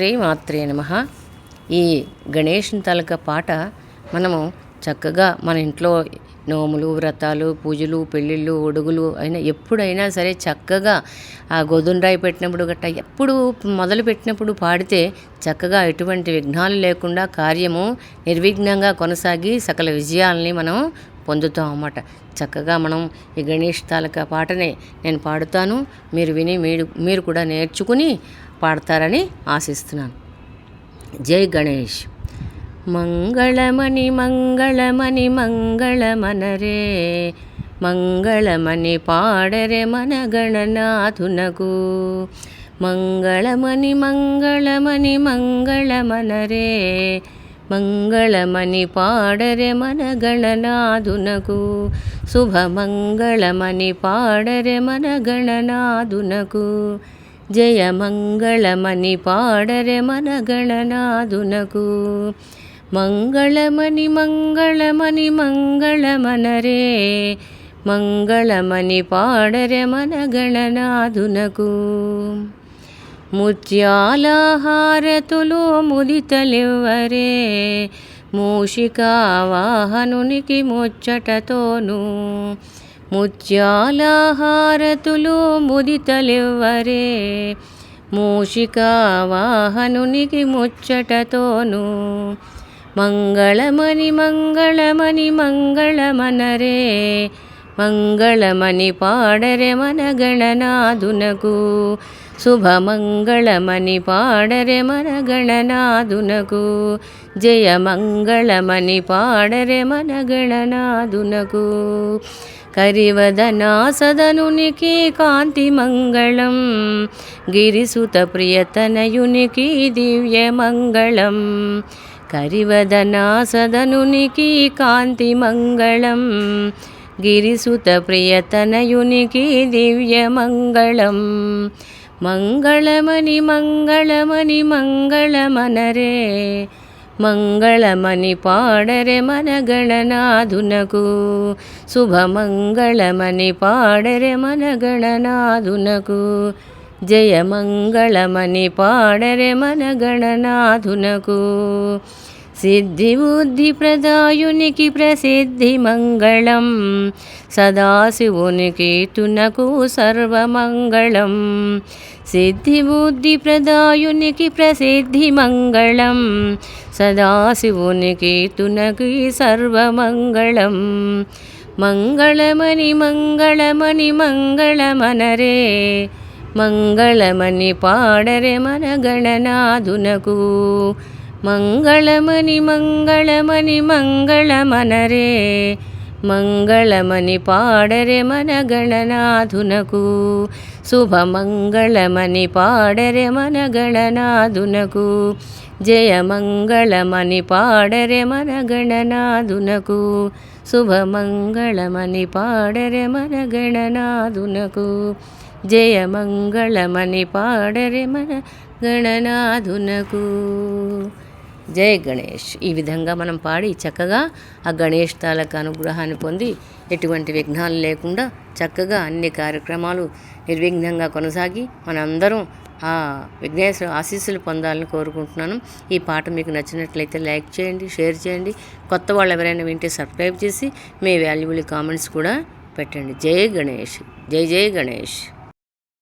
శ్రీ మాత్రే నమ. ఈ గణేష్ తాలూకా పాట మనము చక్కగా మన ఇంట్లో నోములు వ్రతాలు పూజలు పెళ్ళిళ్ళు ఒడుగులు అయినా ఎప్పుడైనా సరే చక్కగా ఆ గోధుమరాయి పెట్టినప్పుడు గట్ట ఎప్పుడు మొదలు పెట్టినప్పుడు పాడితే చక్కగా ఎటువంటి విఘ్నాలు లేకుండా కార్యము నిర్విఘ్నంగా కొనసాగి సకల విజయాల్ని మనం పొందుతాం అన్నమాట. చక్కగా మనం ఈ గణేష్ తాలూకా పాటనే నేను పాడుతాను. మీరు విని మీరు మీరు కూడా నేర్చుకుని పాడతారని ఆశిస్తున్నాను. జై గణేష్. మంగళమణి మంగళమణి మంగళమనరే. మంగళమణి పాడరే మన గణనాథునకు. మంగళమణి మంగళమణి మంగళమనరే. మంగళమణి పాడరే మన గణనాథునకు. శుభమంగళమణి పాడరే మన గణనాథునకు. జయ మంగళమణి పాడరే మన గణనాథునకు మంగళమణి మంగళమణి మంగళమనరే. మంగళమణి పాడరె మన గణనాథునకు ముత్యాలహారతులు ముదితలివ్వరే. మూషికా వాహనునికి ముచ్చటతోనూ. ముత్యాలహారతులు ముదితలెవ్వరే. మూషిక వాహనునికి ముచ్చటతోను మంగళమణి మంగళమణి మంగళమనరే. మంగళమణి పాడరే మన గణనాథునకు. శుభమంగళమణి పాడరే మన గణనాదునకు జయ మంగళమణి పాడరే మన గణనాదునకు కరివదనా సదనునికి కాంతి మంగళం గిరిసుత ప్రియతనయునికి దివ్య మంగళం. కరివదనా సదనునికి కాంతి మంగళం గిరిసుత ప్రియతనయునికి దివ్య మంగళం. మంగళమణి మంగళమణి మంగళమనరే మంగళమని పాడరే మన గణనాథునకు. శుభమంగళమణి పాడరే మన గణనాథునకు. జయ మంగళమణి పాడరే మన గణనాథునకు. సిద్ధి బుద్ధి ప్రదాయునికి ప్రసిద్ధి మంగళం. సదాశివునికి తునకు సర్వమంగళం. సిద్ధి బుద్ధి ప్రదాయునికి ప్రసిద్ధి మంగళం. సదాశివునికి తునకి సర్వమంగళం. మంగళమణి మంగళమణి మంగళమనరే. మంగళమణి పాడరే మన గణనాథునకు. మంగళమణి మంగళమణి మంగళమనరే మంగళమణి పాడరే మన గణనాథునకు. శుభమంగళమణి పాడరే మన గణనాథునకు. జయ మంగళమణి పాడరే మన గణనాథునకు. శుభమంగళమణి పాడరే మన గణనాథునకు. జయ మంగళమణి పాడరే మన గణనాథునకు. జై గణేష్. ఈ విధంగా మనం పాడి చక్కగా ఆ గణేష్ తాలకు అనుగ్రహాన్ని పొంది ఎటువంటి విఘ్నాలు లేకుండా చక్కగా అన్ని కార్యక్రమాలు నిర్విఘ్నంగా కొనసాగి మనందరం ఆ విఘ్నేశ్వర ఆశీస్సులు పొందాలని కోరుకుంటున్నాను. ఈ పాట మీకు నచ్చినట్లయితే లైక్ చేయండి షేర్ చేయండి. కొత్త వాళ్ళు ఎవరైనా వింటే సబ్స్క్రైబ్ చేసి మీ వాల్యుబుల్ కామెంట్స్ కూడా పెట్టండి. జై గణేష్. జై జై గణేష్.